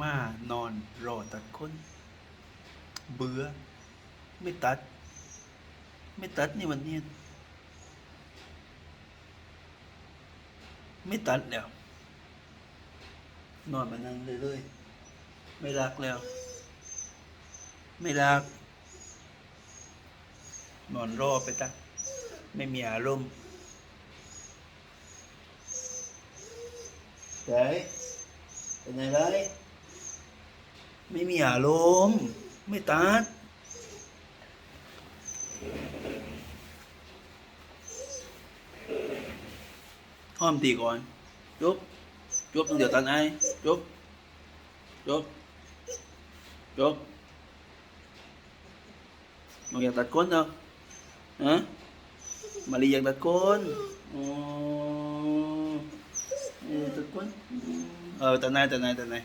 มานอนรอตัดคน เบื่อ ไม่ตัด ไม่ตัดนี่วันนี้ไม่ตัดแล้ว นอนมานั่งเลยเลยๆไม่รักแล้ว ไม่รัก นอนรอไปตั้งไม่มีอารมณ์แต่เป็นไงไร ไม่มีอารมณ์ไม่ตัดห้อมตีก่อนจบจบต้องเดี๋ยวตันไอ้จบจบจบน้องอยากตัดก้นเหรอฮะมารีอยากตัดก้นอ๋อเออตัดก้นเออตัดไหนตัดไหนตัดไหน